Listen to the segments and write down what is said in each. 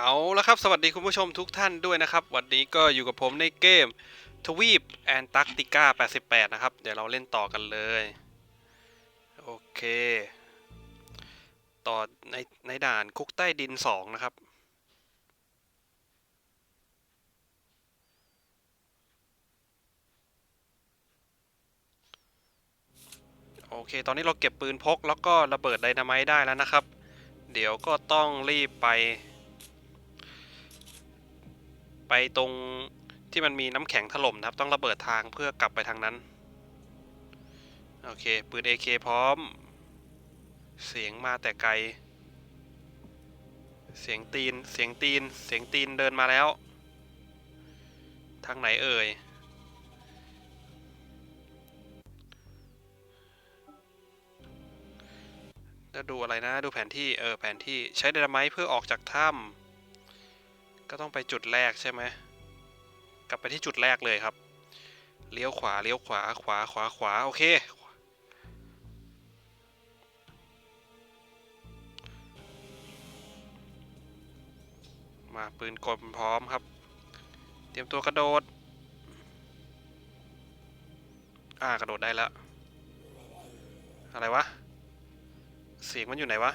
เอาละครับ สวัสดีคุณผู้ชมทุกท่านด้วยนะครับ วันนี้ก็อยู่กับผมในเกม ทวีปแอนตาร์กติกา 88 นะครับ เดี๋ยวเราเล่นต่อกันเลย โอเค ต่อในในด่านคุกใต้ดิน 2 นะครับ โอเค ตอนนี้เราเก็บปืนพก แล้วก็ระเบิดไดนาไมต์ได้แล้วนะครับ เดี๋ยวก็ต้องรีบไป ไปตรงที่มันมีน้ำแข็งถล่มนะครับ ต้องระเบิดทางเพื่อกลับไปทางนั้น โอเค ปืน AK พร้อม เสียงมาแต่ไกล เสียงตีน เสียงตีน เสียงตีนเดินมาแล้ว ทางไหนเอ่ย จะดูอะไรนะ ดูแผนที่ เออ แผนที่ ใช้ไดนาไมต์เพื่อออกจากถ้ำ ก็ต้องไปจุดแรกใช่ไหมกลับไปที่จุดแรกเลยครับ เลี้ยวขวา เลี้ยวขวา ขวา ขวา ขวา โอเค มาปืนกลพร้อมครับ เตรียมตัวกระโดด อ่า กระโดดได้แล้ว อะไรวะ เสียงมันอยู่ไหนวะ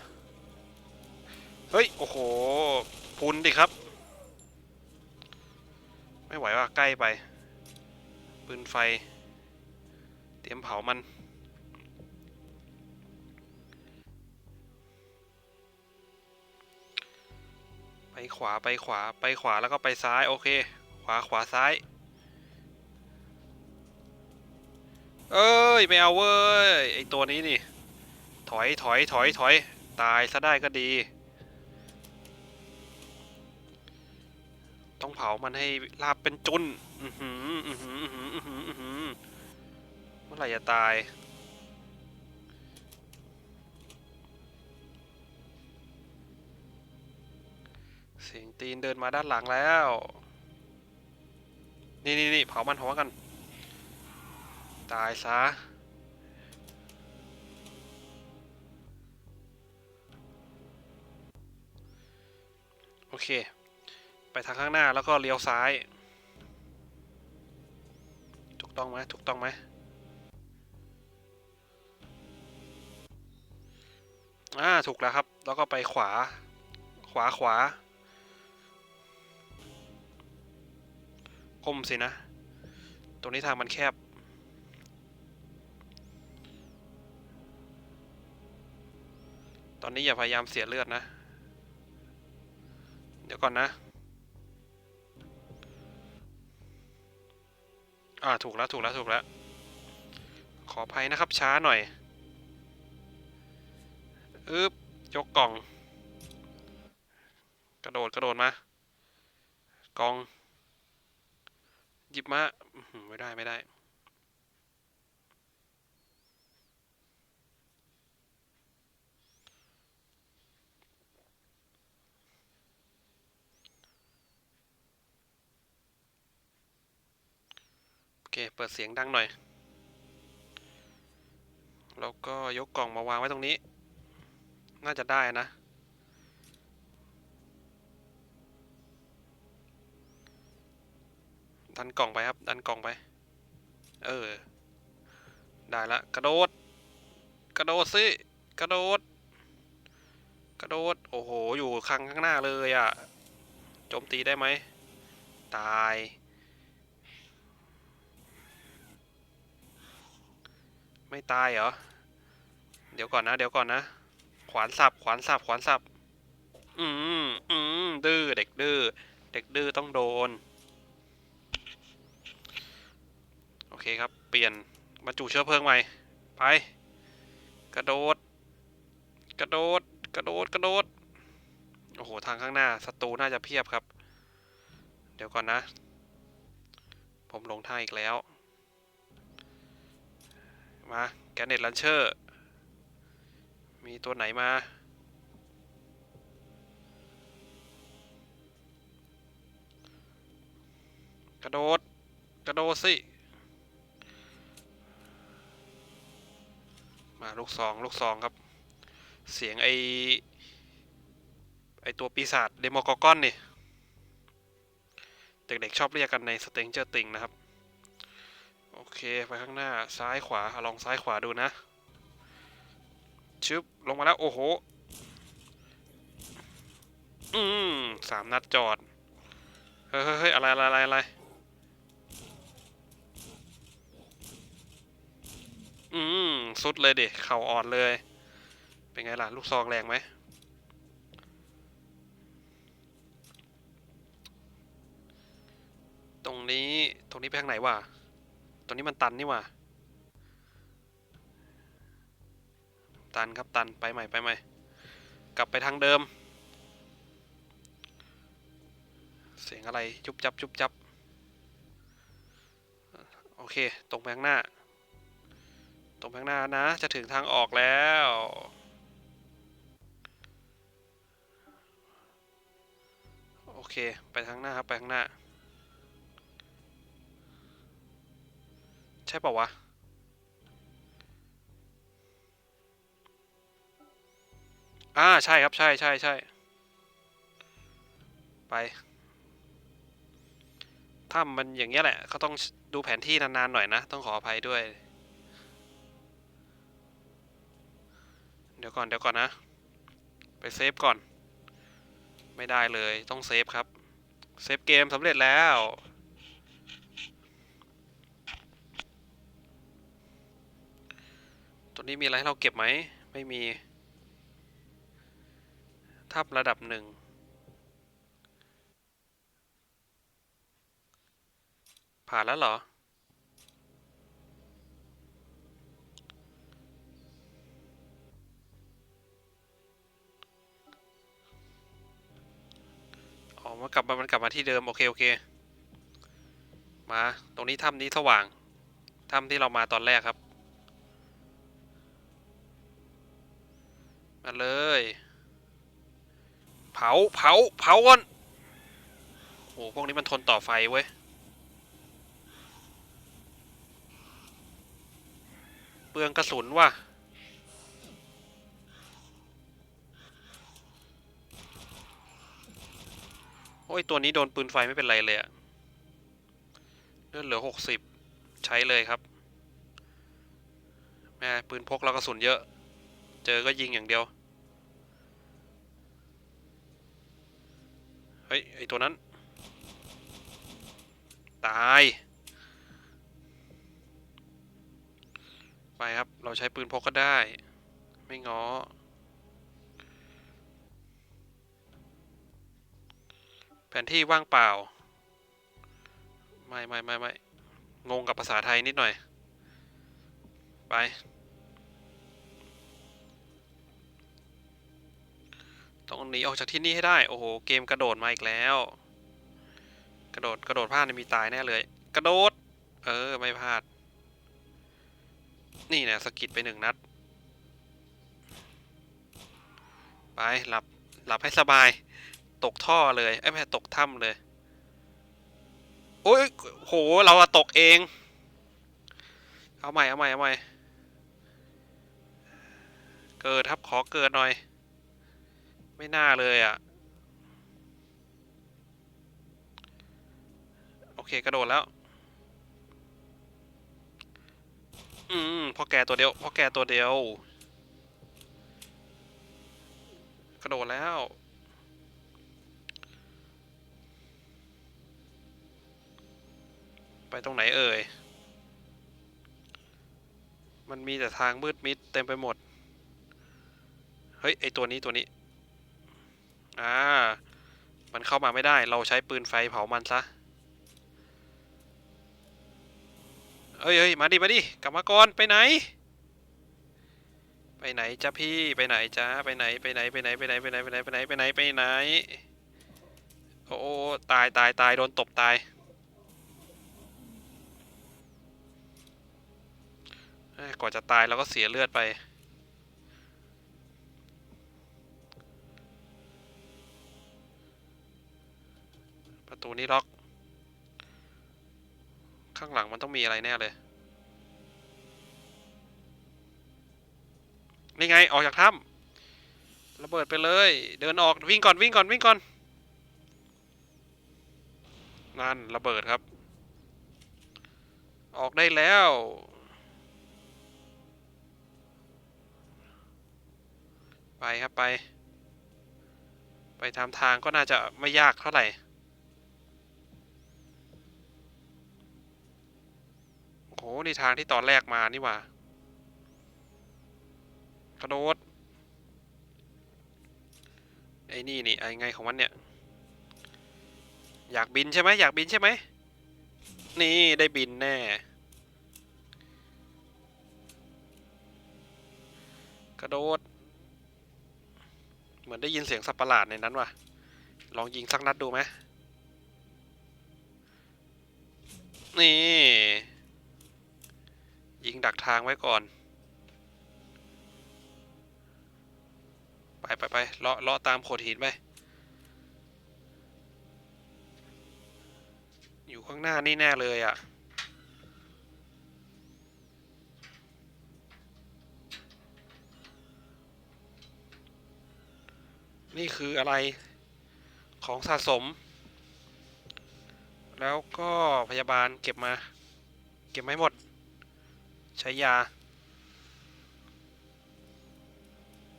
เฮ้ย โอ้โห พุนดิครับ ไม่ไหวว่ะใกล้ไป ปืนไฟ เตรียมเผามัน ไปขวาไปขวาไปขวาแล้วก็ไปซ้าย โอเค ขวาขวาซ้าย เอ้ย ไม่เอาเว้ย ไอตัวนี้นี่ ถอยถอยถอยถอย ตายซะได้ก็ดี ต้องเผามันให้ลาบเป็นจุนอือหืออือหืออือหืออือหืออือหือเมื่อไหร่จะตาย เสียงตีนเดินมาด้านหลังแล้ว นี่นี่นี่เผามันเผามันกัน ตายซะโอเค ไปทางข้างหน้าแล้วก็เลี้ยวซ้าย ถูกต้องไหมถูกต้องไหมอ่าถูกแล้วครับ แล้วก็ไปขวา ขวาขวาก้มสินะ ตรงนี้ทางมันแคบ ตอนนี้อย่าพยายามเสียเลือดนะ เดี๋ยวก่อนนะ อ่าถูกแล้วถูกแล้วถูกแล้ว ขออภัยนะครับช้าหน่อยอึบยกกล่อง กระโดดกระโดดมากล่องหยิบมาไม่ได้ไม่ได้ โอ เคเปิดเสียงดังหน่อย แล้วก็ยกกล่องมาวางไว้ตรงนี้ น่าจะได้นะ ดันกล่องไปครับ ดันกล่องไป เออ ได้ละ กระโดด กระโดดสิกระโดด กระโดด โอ้โห อยู่ข้างข้างหน้าเลยอะ่ะ โจมตีได้ไหม ตาย ไม่ตายเหรอ เดี๋ยวก่อนนะ เดี๋ยวก่อนนะ ขวานสับ ขวานสับ ขวานสับ อืมอืมดื้อ เด็กดื้อ เด็กดื้อต้องโดน โอเคครับ เปลี่ยนบรรจุเชื้อเพลิงใหม่ ไป กระโดด กระโดด กระโดด กระโดด โอ้โห ทางข้างหน้า ศัตรูน่าจะเพียบครับ เดี๋ยวก่อนนะ ผมลงท่าอีกแล้ว มาแกนเน็ตลันเชอร์ มีตัวไหนมา กระโดด กระโดดสิ มาลูกซองลูกซองครับ เสียงไอไอตัวปีศาจเดโมกอร์กอนนี่ เด็กๆชอบเรียกกันในสเต n เจอร์ติงนะครับ โอเคไปข้างหน้าซ้ายขวาลองซ้ายขวาดูนะชึบลงมาแล้ว โอ้โห อืมสามนัดจอด เฮ้ยเฮ้ยเฮ้ยอะไรอะไรอะไรอะไรอืมสุดเลยเดิเข่าอ่อนเลย เป็นไงล่ะ ลูกซองแรงไหมตรงนี้ตรงนี้ไปทางไหนวะ รงนี้มันตันนี่หว่า ตันครับตันไปใหม่ไปใหม่ กลับไปทางเดิม เสียงอะไรจุบจับจุบจับ โอเค ตรงไปข้างหน้า ตรงไปข้างหน้านะ จะถึงทางออกแล้วโอเค ไปทางหน้าครับ ไปข้างหน้า ใช่เปล่าวะ อ่า ใช่ครับ ใช่ใช่ใช่ ไป ถ้ามันอย่างเงี้ยแหละก็ต้องดูแผนที่นาน ๆ หน่อยนะ ต้องขออภัยด้วย เดี๋ยวก่อน เดี๋ยวก่อนนะ ไปเซฟก่อน ไม่ได้เลย ต้องเซฟครับ เซฟเกมสำเร็จแล้ว ตัวนี้มีอะไรให้เราเก็บไหม ไม่มี ทับระดับหนึ่ง ผ่านแล้วเหรอ อ๋อ มันกลับมา มันกลับมาที่เดิม โอเค โอเค มา ตรงนี้ถ้ำนี้สว่าง ถ้ำที่เรามาตอนแรกครับ มาเลย เผา เผา เผาก่อนโอ้พวกนี้มันทนต่อไฟเว้ย เปลืองกระสุนว่ะ โอ้ย ตัวนี้โดนปืนไฟไม่เป็นไรเลยอะเลือดเหลือหกสิบใช้เลยครับแม่ปืนพกแล้วกระสุนเยอะ เจอก็ยิงอย่างเดียว เฮ้ย ไอตัวนั้น ตาย ไปครับ เราใช้ปืนพกก็ได้ ไม่ง้อ แผนที่ว่างเปล่า ไม่ไม่ไม่ไม่งงกับภาษาไทยนิดหน่อย ไป ต้องหนีออกจากที่นี่ให้ได้ โอ้โห เกมกระโดดมาอีกแล้ว กระโดดกระโดดพลาดมีตายแน่เลย กระโดด เออ ไม่พลาด นี่เนี่ยสกิดไปหนึ่งนัด ไปหลับหลับให้สบาย ตกท่อเลยเอ้ยไม่ใช่ตกถ้ำเลย โอ้ยโห เราอะตกเอง เอาใหม่เอาใหม่เอาใหม่เกิดครับขอเกิดหน่อย ไม่น่าเลยอะ่ะ โอเค กระโดดแล้ว อืมพอแกตัวเดียว พอแกตัวเดียว กระโดดแล้ว ไปตรงไหนเอ่ย มันมีแต่ทางมืดมิดเต็มไปหมด เฮ้ย ไอตัวนี้ตัวนี้ อ่า มันเข้ามาไม่ได้ เราใช้ปืนไฟเผามันซะ เอ้ยเอ้ยมาดิ มาดิ กลับมาก่อน ไปไหน ไปไหนจ้าพี่ ไปไหนจ้า ไปไหน ไปไหน ไปไหน ไปไหน ไปไหน ไปไหน ไปไหน ไปไหน ไปไหน โอ้ตายตายตาย โดนตบตายกว่าจะตายเราก็เสียเลือดไป ประตูนี้ล็อก ข้างหลังมันต้องมีอะไรแน่เลย นี่ไง ออกจากถ้ำระเบิดไปเลย เดินออกวิ่งก่อนวิ่งก่อนวิ่งก่อน นั่นระเบิดครับ ออกได้แล้วไปครับไป ไปตามทางก็น่าจะไม่ยากเท่าไหร่ โอ้โหนี่ทางที่ตอนแรกมานี่ว่ากระโดด ไอ้นี่นี่ไอ้ไงของมันเนี่ย อยากบินใช่ไหมอยากบินใช่ไหม นี่ได้บินแน่ กระโดด เหมือนได้ยินเสียงสัตว์ประหลาดในนั้นว่ะ ลองยิงสักนัดดูไหมนี่ ยิงดักทางไว้ก่อน ไปไปไปเลาะเลาะตามโขดหินไป อยู่ข้างหน้านี่แน่เลยอะนี่คืออะไรของสะสม แล้วก็พยาบาลเก็บมา เก็บไม่หมด ใช้ยา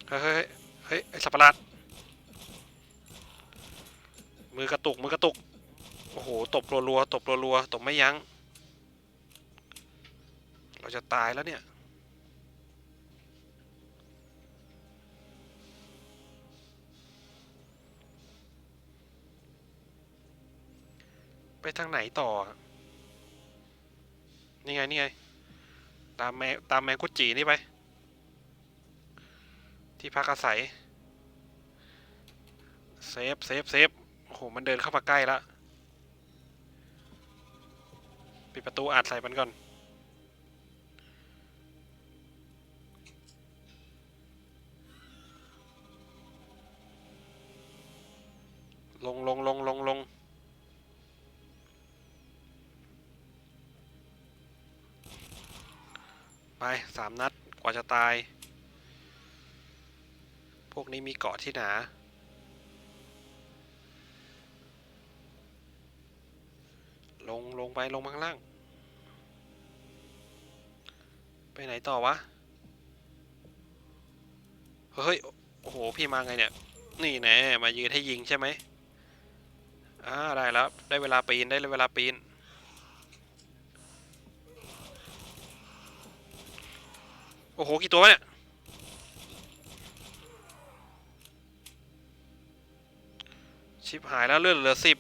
เฮ้ย เฮ้ยเฮ้ยไอสัตว์ประหลาด มือกระตุก มือกระตุก โอ้โห ตบรัวๆ ตบรัวๆ ตบไม่ยัง้ง เราจะตายแล้วเนี่ยไปทางไหนต่อ นี่ไง นี่ไง ตามแมตามแมงกุจีนี่ไป ที่พักอาศัย เซฟเซฟเซฟโอ้โห มันเดินเข้ามาใกล้แล้วปิดประตูอัดใส่มันก่อน สามนัดกว่าจะตาย พวกนี้มีเกาะที่หนา ลงลงไปลงมาข้างล่าง ไปไหนต่อวะ เฮ้ย โอ้โห พี่มาไงเนี่ย นี่แน่มายืนให้ยิงใช่ไหมอ่าได้แล้ว ได้เวลาปีน ได้เวลาปีน อ้โห กี่ตัววะเนี่ย ชิบหายแล้วเลือดเหลือสิบ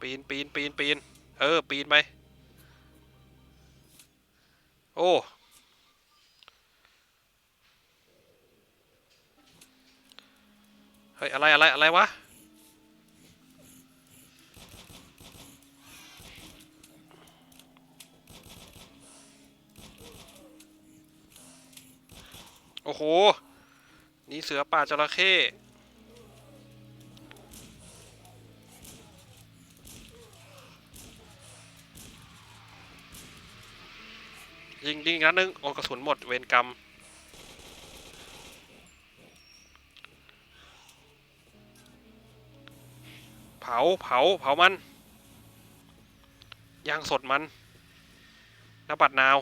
ปีนปีนปีนปีนเออ ปีนไป โอ้เฮ้ย อะไร อะไร อะไรวะ โอ้โห นี่เสือป่าจระเข้ยิงยิงนัดนึงโอ้กระสุนหมดเวรกรรม เผาเผาเผามัน ย่างสดมันนบัดนาว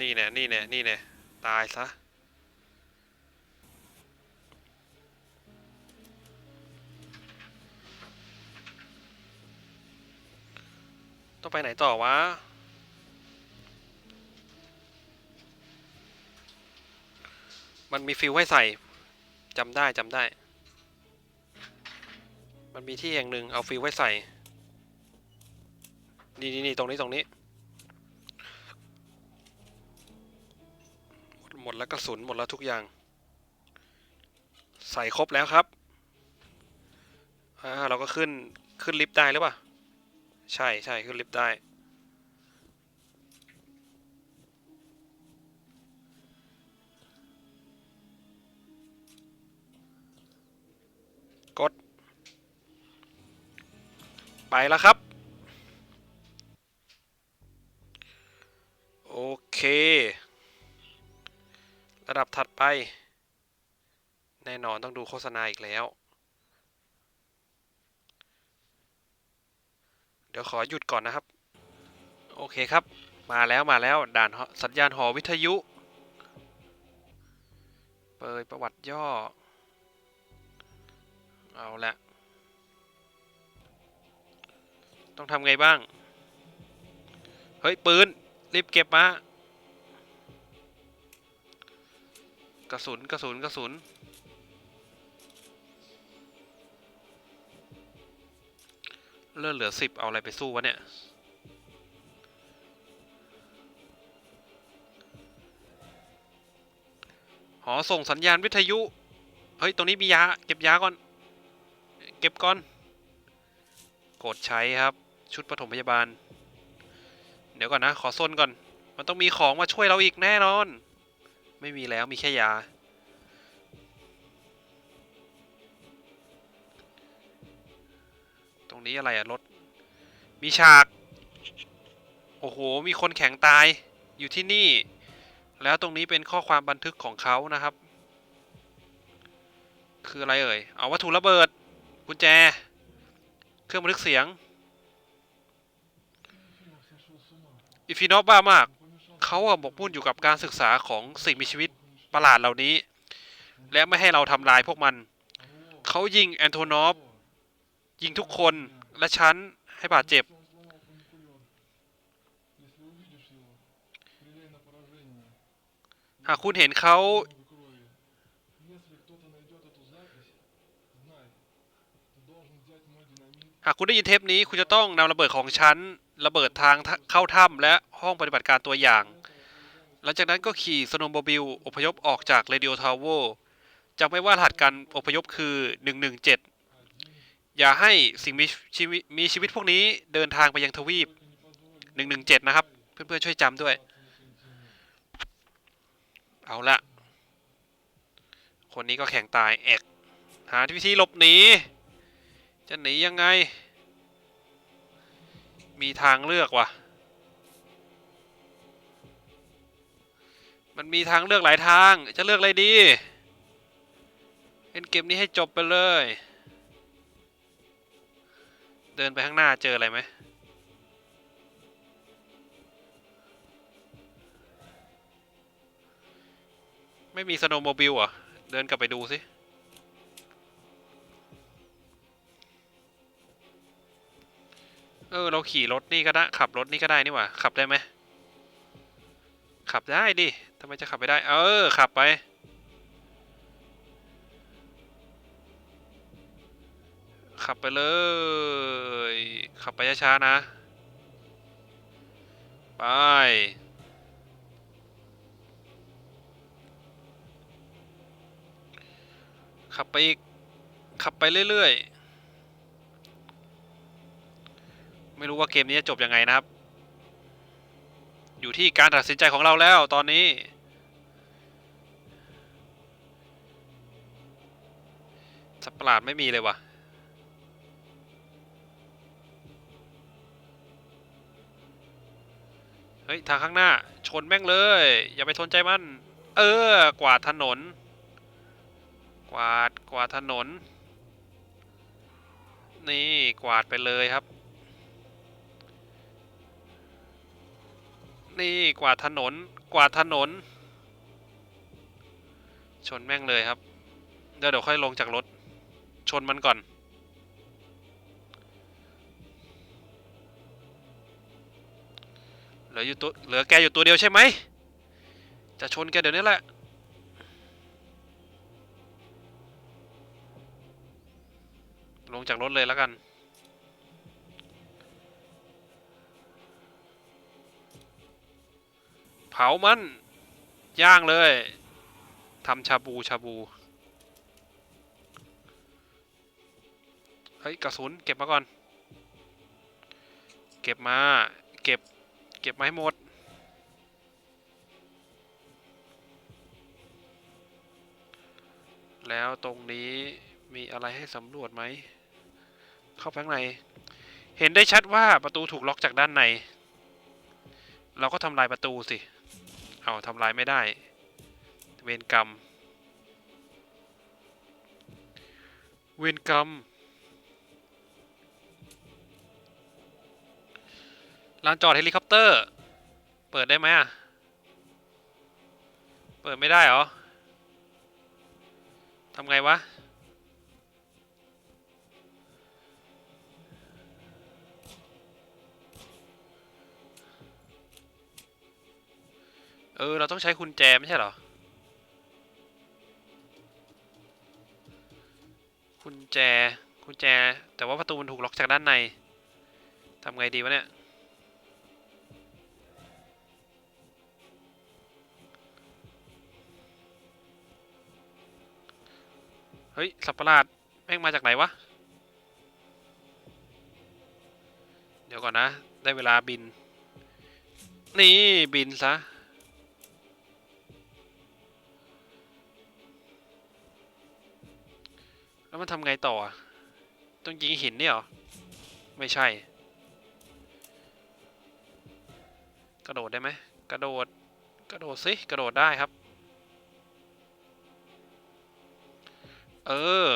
นี่แน่นี่แน่นี่แน่ตายซะ ต้องไปไหนต่อวะมันมีฟิวให้ใส่จำได้จำได้ มันมีที่แห่งหนึ่งเอาฟิวไว้ใส่ นี่นี่นี่ตรงนี้ตรงนี้ หมดแล้วกระสุนหมดแล้วทุกอย่าง ใส่ครบแล้วครับอ่าเราก็ขึ้นขึ้นลิฟต์ได้หรือเปล่าใช่ใช่ขึ้นลิฟต์ได้กด ไปแล้วครับ โอเค ระดับถัดไป แน่นอนต้องดูโฆษณาอีกแล้ว เดี๋ยวขอหยุดก่อนนะครับ โอเคครับ มาแล้วมาแล้วด่านหสัญญาณหอวิทยุ เปิดประวัติย่อ เอาละ ต้องทำไงบ้าง เฮ้ย ปืน รีบเก็บมา กระสุนกระสุนกระสุนเลือดเหลือสิบเอาอะไรไปสู้วะเนี่ย หอส่งสัญญาณวิทยุ เฮ้ย ตรงนี้มียา เก็บยาก่อน เก็บก่อน กดใช้ครับ ชุดปฐมพยาบาล เดี๋ยวก่อนนะ ขอซนก่อน มันต้องมีของมาช่วยเราอีกแน่นอน ไม่มีแล้วมีแค่ยา ตรงนี้อะไรอะรถ มีฉาก โอ้โห มีคนแข็งตายอยู่ที่นี่ แล้วตรงนี้เป็นข้อความบันทึกของเขานะครับ คืออะไรเอ่ย เอาวัตถุระเบิด กุญแจ เครื่องบันทึกเสียงอีฟีนอฟบ้ามาก เขาอะหมกมุ่นอยู่กับการศึกษาของสิ่งมีชีวิตประหลาดเหล่านี้ และไม่ให้เราทำลายพวกมัน เขายิงแอนโทนอฟยิงทุกคนและฉันให้บาดเจ็บ หากคุณเห็นเขาหากคุณได้ยินเทปนี้คุณจะต้องนำระเบิดของฉันระเบิดทางเข้าถ้ำและห้องปฏิบัติการตัวอย่าง หลังจากนั้นก็ขี่สโนว์โมบิลอพยพออกจากเรดิโอทาวเวอร์จำไว้ว่ารหัสการอพยพคือ 117 อย่าให้สิ่งมีชีวิตมีชีวิตพวกนี้เดินทางไปยังทวีป 117 นะครับ เพื่อนๆช่วยจำด้วย เอาละคนนี้ก็แข่งตายเอกหาวิธีหลบหนี จะหนียังไง มีทางเลือกว่ะ มันมีทางเลือกหลายทาง จะเลือกอะไรดีเล่นเกมนี้ให้จบไปเลย เดินไปข้างหน้าเจออะไรไหมไม่มีสโนว์โมบิลอะ เดินกลับไปดูสิเออ เราขี่รถนี่ก็ได้ ขับรถนี่ก็ได้นี่หว่า ขับได้ไหม ขับได้ดิทำไมจะขับไม่ได้ เออ ขับไป ขับไปเลย ขับไปช้าๆนะ ไป ขับไปอีก ขับไปเรื่อยๆ ไม่รู้ว่าเกมนี้จะจบยังไงนะครับ อยู่ที่การตัดสินใจของเราแล้วตอนนี้ สัตว์ประหลาดไม่มีเลยว่ะเฮ้ย ทางข้างหน้า ชนแม่งเลย อย่าไปทนใจมัน เออ กวาดถนน กวาด กวาดถนน นี่ กวาดไปเลยครับ นี่กว่าถนนกว่าถนน ชนแม่งเลยครับ เดี๋ยวเดี๋ยวค่อยลงจากรถ ชนมันก่อนเหลืออยู่ตัวเหลือแกอยู่ตัวเดียวใช่ไหมจะชนแกเดี๋ยวนี้แหละลงจากรถเลยแล้วกัน เผามัน ย่างเลยทำชาบูชาบู เฮ้ย กระสุน เก็บมาก่อน เก็บมา เก็บ เก็บมาให้หมด แล้วตรงนี้มีอะไรให้สำรวจไหม เข้าไปข้างใน เห็นได้ชัดว่าประตูถูกล็อกจากด้านใน เราก็ทำลายประตูสิ เอาทำลายไม่ได้ เวรกรรม เวรกรรม ลานจอดเฮลิคอปเตอร์ เปิดได้ไหมอะ เปิดไม่ได้เหรอ ทำไงวะ เออ เราต้องใช้กุญแจไม่ใช่เหรอกุญแจกุญแจ แต่ว่าประตูมันถูกล็อกจากด้านในทำไงดีวะเนี่ยเฮ้ย สัตว์ประหลาด แม่งมาจากไหนวะ เดี๋ยวก่อนนะ ได้เวลาบิน นี่ บินซะ แล้วมันทำไงต่อ ต้องยิงหินเนี่ยหรอ ไม่ใช่ กระโดดได้ไหม กระโดด กระโดดสิ กระโดดได้ครับ เออ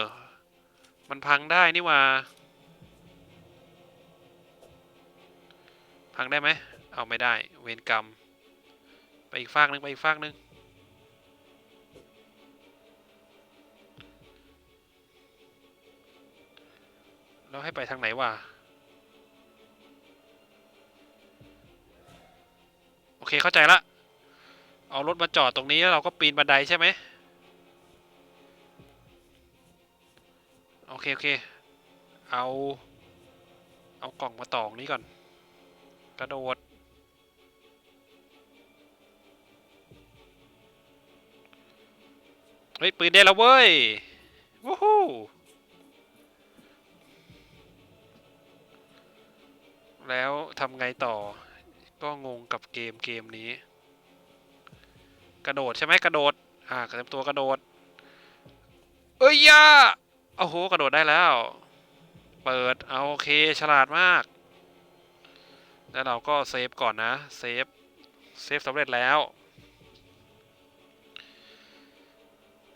มันพังได้นี่ว่า พังได้ไหม เอาไม่ได้ เวรกรรม ไปอีกฟากหนึง ไปอีกฟากหนึง ให้ไปทางไหนวะโอเคเข้าใจละ เอารถมาจอดตรงนี้แล้วเราก็ปีนบันไดใช่ไหมโอเค โอเค เอา เอากล่องมาตองนี้ก่อน กระโดด เฮ้ย ปืนได้แล้วเว้ย วู้ฮู้ แล้วทำไงต่อ ก็งงกับเกมเกมนี้ กระโดดใช่ไหมกระโดด อ่ากระเต็มตัวกระโดด เอ้ยย่าโอ้โห กระโดดได้แล้ว เปิดเอาโอเคฉลาดมาก แล้วเราก็เซฟก่อนนะ เซฟ เซฟสำเร็จแล้ว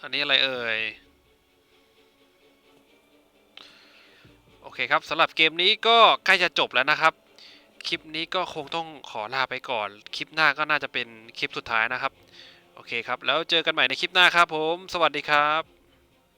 อันนี้อะไรเอ่ยโอเคครับสำหรับเกมนี้ก็ใกล้จะจบแล้วนะครับ คลิปนี้ก็คงต้องขอลาไปก่อน คลิปหน้าก็น่าจะเป็นคลิปสุดท้ายนะครับ โอเคครับ แล้วเจอกันใหม่ในคลิปหน้าครับผม สวัสดีครับ